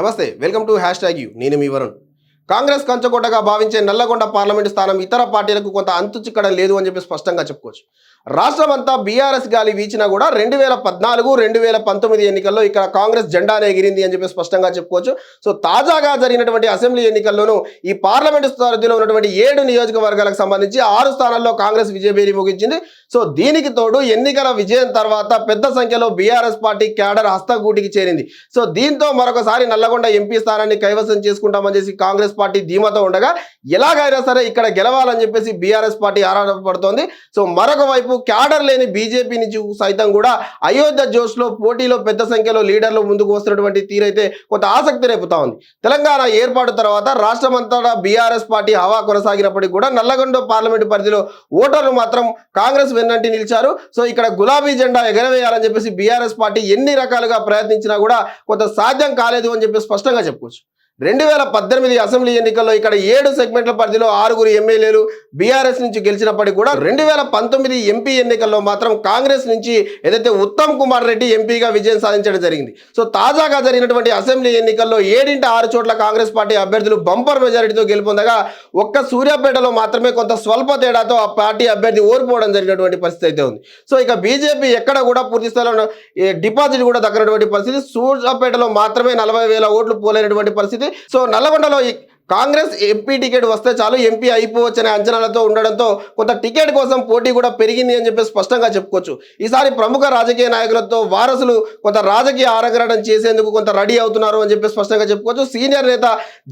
నమస్తే welcome to hashtag you. నేను మీ వరుణ్. కాంగ్రెస్ కంచకోటగా భావించే నల్లగొండ పార్లమెంటు స్థానం ఇతర పార్టీలకు కొంత అంతు చిక్కడం లేదు అని చెప్పి స్పష్టంగా చెప్పుకోవచ్చు. రాష్ట్రం అంతా బీఆర్ఎస్ గాలి వీచినా కూడా రెండు వేల పద్నాలుగు రెండు వేల పంతొమ్మిది ఎన్నికల్లో ఇక్కడ కాంగ్రెస్ జెండానే ఎగిరింది అని చెప్పి స్పష్టంగా చెప్పుకోవచ్చు. సో తాజాగా జరిగినటువంటి అసెంబ్లీ ఎన్నికల్లోనూ ఈ పార్లమెంటు పరిధిలో ఉన్నటువంటి ఏడు నియోజకవర్గాలకు సంబంధించి ఆరు స్థానాల్లో కాంగ్రెస్ విజయభేరి ముగించింది. సో దీనికి తోడు ఎన్నికల విజయం తర్వాత పెద్ద సంఖ్యలో బీఆర్ఎస్ పార్టీ క్యాడర్ హస్తగూటికి చేరింది. సో దీంతో మరొకసారి నల్లగొండ ఎంపీ స్థానాన్ని కైవసం చేసుకుంటామని చెప్పి కాంగ్రెస్ పార్టీ ధీమాతో ఉండగా ఎలాగైనా సరే ఇక్కడ గెలవాలని చెప్పేసి బీఆర్ఎస్ పార్టీ ఆరాటపడుతోంది. సో మరొక వైపు క్యాడర్ లేని బీజేపీ నుంచి సైతం కూడా అయోధ్య జోష్లో పోటీలో పెద్ద సంఖ్యలో లీడర్లు ముందుకు వస్తున్నటువంటి తీరైతే కొంత ఆసక్తి రేపుతా ఉంది. తెలంగాణ ఏర్పాటు తర్వాత రాష్ట్రమంతటా బీఆర్ఎస్ పార్టీ హవా కొనసాగినప్పటికీ కూడా నల్లగొండ పార్లమెంటు పరిధిలో ఓటర్లు మాత్రం కాంగ్రెస్ వెన్నంటి నిలిచారు. సో ఇక్కడ గులాబీ జెండా ఎగరవేయాలని చెప్పేసి బీఆర్ఎస్ పార్టీ ఎన్ని రకాలుగా ప్రయత్నించినా కూడా కొంత సాధ్యం కాలేదు అని చెప్పి స్పష్టంగా చెప్పుకోవచ్చు. రెండు వేల పద్దెనిమిది అసెంబ్లీ ఎన్నికల్లో ఇక్కడ ఏడు సెగ్మెంట్ల పరిధిలో ఆరుగురు ఎమ్మెల్యేలు బీఆర్ఎస్ నుంచి గెలిచినప్పటికీ కూడా రెండు వేల పంతొమ్మిది ఎంపీ ఎన్నికల్లో మాత్రం కాంగ్రెస్ నుంచి ఏదైతే ఉత్తమ్ కుమార్ రెడ్డి ఎంపీగా విజయం సాధించడం జరిగింది. సో తాజాగా జరిగినటువంటి అసెంబ్లీ ఎన్నికల్లో ఏడింటి ఆరు చోట్ల కాంగ్రెస్ పార్టీ అభ్యర్థులు బంపర్ మెజారిటీతో గెలుపొందగా ఒక్క సూర్యాపేటలో మాత్రమే కొంత స్వల్ప తేడాతో ఆ పార్టీ అభ్యర్థి ఓడిపోవడం జరిగినటువంటి పరిస్థితి అయితే ఉంది. సో ఇక బీజేపీ ఎక్కడ కూడా పూర్తి స్థాయిలో డిపాజిట్ కూడా దక్కనటువంటి పరిస్థితి. సూర్యాపేటలో మాత్రమే నలభై వేల ఓట్లు పోలేనటువంటి పరిస్థితి. సో నల్లగొండలో ఈ కాంగ్రెస్ ఎంపీ టికెట్ వస్తే చాలు ఎంపీ అయిపోవచ్చనే అంచనాలతో ఉండడంతో కొంత టికెట్ కోసం పోటీ కూడా పెరిగింది అని చెప్పి స్పష్టంగా చెప్పుకోవచ్చు. ఈసారి ప్రముఖ రాజకీయ నాయకులతో వారసులు కొంత రాజకీయ ఆరంగరడం చేసేందుకు కొంత రెడీ అవుతున్నారు అని చెప్పి స్పష్టంగా చెప్పుకోవచ్చు. సీనియర్ నేత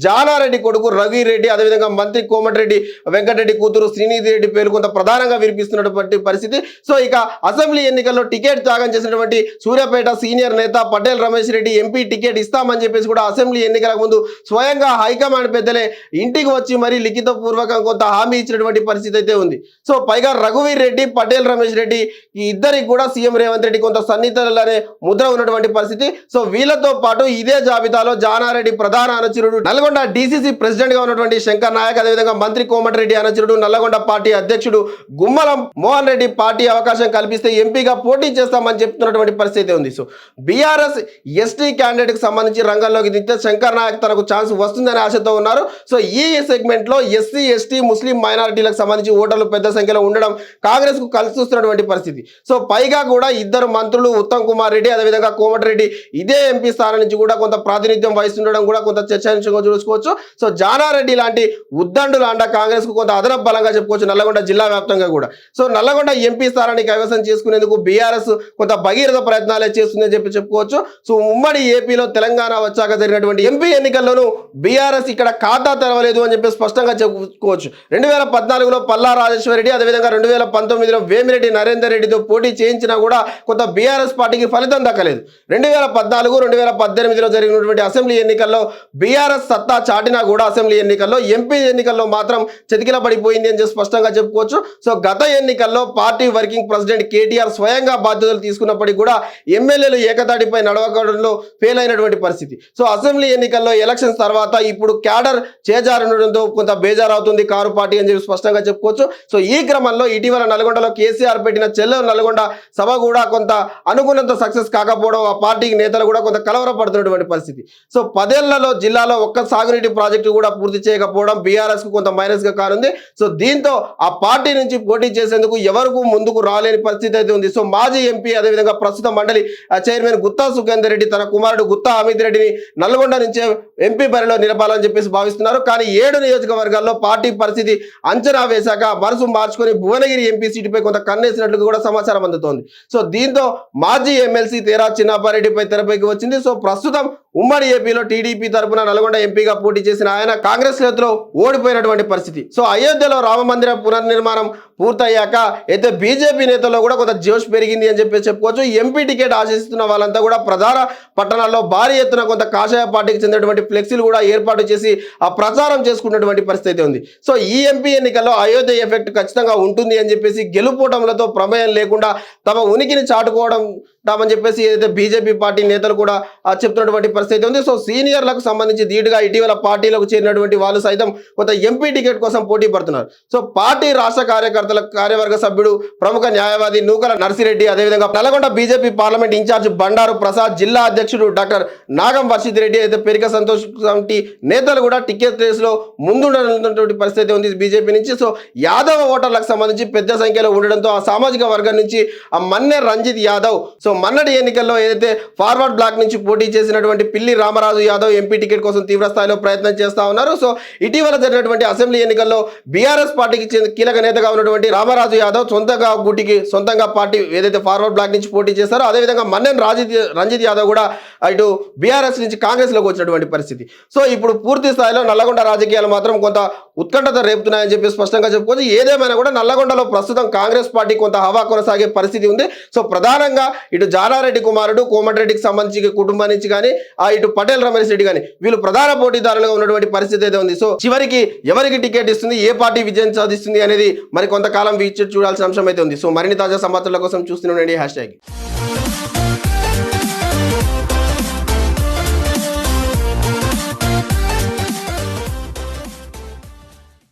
జానారెడ్డి కొడుకు రవి రెడ్డి అదేవిధంగా మంత్రి కోమటిరెడ్డి వెంకటరెడ్డి కూతురు శ్రీనిధి రెడ్డి పేరు కొంత ప్రధానంగా వినిపిస్తున్నటువంటి పరిస్థితి. సో ఇక అసెంబ్లీ ఎన్నికల్లో టికెట్ త్యాగం చేసినటువంటి సూర్యాపేట సీనియర్ నేత పటేల్ రమేష్ రెడ్డి ఎంపీ టికెట్ ఇస్తామని చెప్పేసి కూడా అసెంబ్లీ ఎన్నికలకు ముందు స్వయంగా హైకమాండ్ పెద్ద పెద్దలే ఇంటికి వచ్చి మరి లిఖిత పూర్వకం కొంత హామీ ఇచ్చినటువంటి పరిస్థితి అయితే ఉంది. సో పైగా రఘువీర్ రెడ్డి పటేల్ రమేష్ రెడ్డి ఈ ఇద్దరికి కూడా సీఎం రేవంత్ రెడ్డి కొంత సన్నిహితులనే ముద్ర ఉన్నటువంటి పరిస్థితి. సో వీళ్ళతో పాటు ఇదే జాబితాలో జానారెడ్డి ప్రధాన అనుచరుడు నల్గొండ డీసీసీ ప్రెసిడెంట్గా ఉన్నటువంటి శంకర్ నాయక్ అదేవిధంగా మంత్రి కోమటిరెడ్డి అనుచరుడు నల్లగొండ పార్టీ అధ్యక్షుడు గుమ్మలం మోహన్ రెడ్డి పార్టీ అవకాశం కల్పిస్తే ఎంపీగా పోటీ చేస్తామని చెప్తున్నటువంటి పరిస్థితి ఉంది. సో బీఆర్ఎస్ ఎస్టీ క్యాండిడేట్కి సంబంధించి రంగంలోకి దిగితే శంకర్ నాయక్ తనకు ఛాన్స్ వస్తుందనే ఆశతో ఉన్నారు. సో ఈ సెగ్మెంట్లో ఎస్సీ ఎస్టీ ముస్లిం మైనారిటీలకు సంబంధించి ఓటర్లు పెద్ద సంఖ్యలో ఉండడం కాంగ్రెస్కు కలిసి పరిస్థితి. సో పైగా కూడా ఇద్దరు మంత్రులు ఉత్తమ్ కుమార్ రెడ్డి అదేవిధంగా కోమటిరెడ్డి ఇదే ఎంపీ స్థానం నుంచి కూడా కొంత ప్రాతినిధ్యం వహిస్తుండడం కూడా కొంత చర్చనీయంగా చూసుకోవచ్చు. సో జానారెడ్డి లాంటి ఉద్దండులు అండ కాంగ్రెస్కు కొంత అదనపు బలంగా చెప్పుకోవచ్చు నల్లగొండ జిల్లా వ్యాప్తంగా కూడా. సో నల్లగొండ ఎంపీ స్థానాన్ని కైవసం చేసుకునేందుకు బీఆర్ఎస్ కొంత భగీరథ ప్రయత్నాలే చేస్తుందని చెప్పి చెప్పుకోవచ్చు. సో ఉమ్మడి ఏపీలో తెలంగాణ వచ్చాక జరిగినటువంటి ఎంపీ ఎన్నికల్లోనూ బీఆర్ఎస్ ఇక్కడ ఖాతా తెరవలేదు అని చెప్పి స్పష్టంగా చెప్పుకోవచ్చు. రెండు వేల పద్నాలుగులో పల్లా రాజేశ్వర రెడ్డి అదేవిధంగా రెండు వేల పంతొమ్మిదిలో వేమిరెడ్డి నరేందర్ రెడ్డితో పోటీ చేయించినా కూడా కొంత బీఆర్ఎస్ పార్టీకి ఫలితం దక్కలేదు. రెండు వేల పద్నాలుగు రెండు వేల పద్దెనిమిదిలో జరిగినటువంటి అసెంబ్లీ ఎన్నికల్లో బీఆర్ఎస్ సత్తా చాటినా కూడా అసెంబ్లీ ఎన్నికల్లో ఎంపీ ఎన్నికల్లో మాత్రం చతికిల పడిపోయింది అని చెప్పి స్పష్టంగా చెప్పుకోవచ్చు. సో గత ఎన్నికల్లో పార్టీ వర్కింగ్ ప్రెసిడెంట్ కేటీఆర్ స్వయంగా బాధ్యతలు తీసుకున్నప్పటికీ కూడా ఎమ్మెల్యేలు ఏకతాటిపై నడవకడంలో ఫెయిల్ అయినటువంటి పరిస్థితి. సో అసెంబ్లీ ఎన్నికల్లో ఎలక్షన్స్ తర్వాత ఇప్పుడు క్యాడర్ చేజారుండడంతో కొంత బేజారవుతుంది. కారు పార్టీ అని చెప్పి స్పష్టంగా చెప్పుకోవచ్చు. సో ఈ క్రమంలో ఇటీవల నల్గొండలో కేసీఆర్ పెట్టిన చెల్లెలు నల్గొండ సభ కూడా కొంత అనుకున్నంత సక్సెస్ కాకపోవడం ఆ పార్టీకి నేతలు కూడా కొంత కలవరపడుతున్నటువంటి పరిస్థితి. సో పదేళ్ళలో జిల్లాలో ఒక్క సాగునీటి ప్రాజెక్టు కూడా పూర్తి చేయకపోవడం బీఆర్ఎస్కు కొంత మైనస్గా కానుంది. సో దీంతో ఆ పార్టీ నుంచి పోటీ చేసేందుకు ఎవరికి ముందుకు రాలేని పరిస్థితి అయితే ఉంది. సో మాజీ ఎంపీ అదేవిధంగా ప్రస్తుత మండలి ఆ, చైర్మన్ గుత్తా సుఖేందర్ రెడ్డి తన కుమారుడు గుత్తా అమిత్ రెడ్డిని నల్గొండ నుంచే ఎంపీ బరిలో నిలపాలని చెప్పేసి భావిస్తున్నారు. కానీ ఏడు నియోజకవర్గాల్లో పార్టీ పరిస్థితి అంచనా వేశాక మనసు మార్చుకొని భువనగిరి ఎంపీ సీటుపై కొంత కన్నేసినట్లు కూడా సమాచారం అందుతోంది. సో దీంతో మాజీ ఎమ్మెల్సీ తేరా చిన్నపారెడ్డిపై తెరపైకి వచ్చింది. సో ప్రస్తుతం ఉమ్మడి ఏపీలో టీడీపీ తరపున నల్గొండ ఎంపీగా పోటీ చేసిన ఆయన కాంగ్రెస్ చేతిలో ఓడిపోయినటువంటి పరిస్థితి. సో అయోధ్యలో రామ మందిర పునర్నిర్మాణం పూర్తయ్యాక అయితే బీజేపీ నేతల్లో కూడా కొంత జోష్ పెరిగింది అని చెప్పి చెప్పుకోవచ్చు. ఎంపీ టికెట్ ఆశిస్తున్న వాళ్ళంతా కూడా ప్రధాన పట్టణాల్లో భారీ ఎత్తున కొంత కాషాయ పార్టీకి చెందినటువంటి ఫ్లెక్సీలు కూడా ఏర్పాటు చేసి ఆ ప్రచారం చేసుకున్నటువంటి పరిస్థితి ఉంది. సో ఈ ఎంపీ ఎన్నికల్లో అయోధ్య ఎఫెక్ట్ ఖచ్చితంగా ఉంటుంది అని చెప్పేసి గెలుపోవడంలతో ప్రమేయం లేకుండా తమ ఉనికిని చాటుకోవడం తామని చెప్పేసి ఏదైతే బీజేపీ పార్టీ నేతలు కూడా ఆ, చెప్తున్నటువంటి పరిస్థితి ఉంది. సో సీనియర్లకు సంబంధించి ధీటుగా ఇటీవల పార్టీలకు చేరినటువంటి వాళ్ళు సైతం కొంత ఎంపీ టికెట్ కోసం పోటీ పడుతున్నారు. సో పార్టీ రాష్ట్ర కార్యకర్త కార్యకర్తల కార్యవర్గ సభ్యుడు ప్రముఖ న్యాయవాది నూకల నర్సిరెడ్డి అదేవిధంగా Nalgonda BJP parliament incharge Bandaru Prasad జిల్లా అధ్యక్షుడు డాక్టర్ నాగం వర్షిత్ రెడ్డి అయితే పెరిక సంతోష్ వంటి నేతలు కూడా టికెట్ రేసులో ముందుండటువంటి పరిస్థితి ఉంది బీజేపీ నుంచి. సో యాదవ ఓటర్లకు సంబంధించి పెద్ద సంఖ్యలో ఉండడంతో ఆ సామాజిక వర్గం నుంచి ఆ మన్నె రంజిత్ యాదవ్ సో మన్నటి ఎన్నికల్లో ఏదైతే ఫార్వర్డ్ బ్లాక్ నుంచి పోటీ చేసినటువంటి పిల్లి రామరాజు యాదవ్ ఎంపీ టికెట్ కోసం తీవ్ర స్థాయిలో ప్రయత్నం చేస్తా ఉన్నారు. సో ఇటీవల జరిగినటువంటి అసెంబ్లీ ఎన్నికల్లో బీఆర్ఎస్ పార్టీకి కీలక నేతగా ఉన్నటువంటి రామరాజు యాదవ్ సొంతంగా గుటికి సొంతంగా పార్టీ ఏదైతే ఫార్వర్డ్ బ్లాక్ నుంచి పోటీ చేస్తారో అదేవిధంగా మన్నెన్ రాజిత్ రంజిత్ యాదవ్ కూడా ఇటు బీఆర్ఎస్ నుంచి కాంగ్రెస్లోకి వచ్చినటువంటి పరిస్థితి. సో ఇప్పుడు పూర్తి స్థాయిలో నల్లగొండ రాజకీయాలు మాత్రం కొంత ఉత్కంఠత రేపుతున్నాయని చెప్పి స్పష్టంగా చెప్పుకోవచ్చు. ఏదేమైనా కూడా నల్లగొండలో ప్రస్తుతం కాంగ్రెస్ పార్టీ కొంత హవా కొనసాగే పరిస్థితి ఉంది. సో ప్రధానంగా ఇటు జానారెడ్డి కుమారుడు కోమటిరెడ్డికి సంబంధించి కుటుంబం నుంచి కానీ ఆ ఇటు పటేల్ రమేష్ రెడ్డి కానీ వీళ్ళు ప్రధాన పోటీదారులుగా ఉన్నటువంటి పరిస్థితి అయితే ఉంది. సో చివరికి ఎవరికి టికెట్ ఇస్తుంది ఏ పార్టీ విజయం సాధిస్తుంది అనేది మరి కొంత కొంతకాలం వీచి చూడాల్సిన అంశం అయితే ఉంది. సో మరిన్ని తాజా సమాచారాల కోసం చూస్తూనే ఉండండి. Hash tag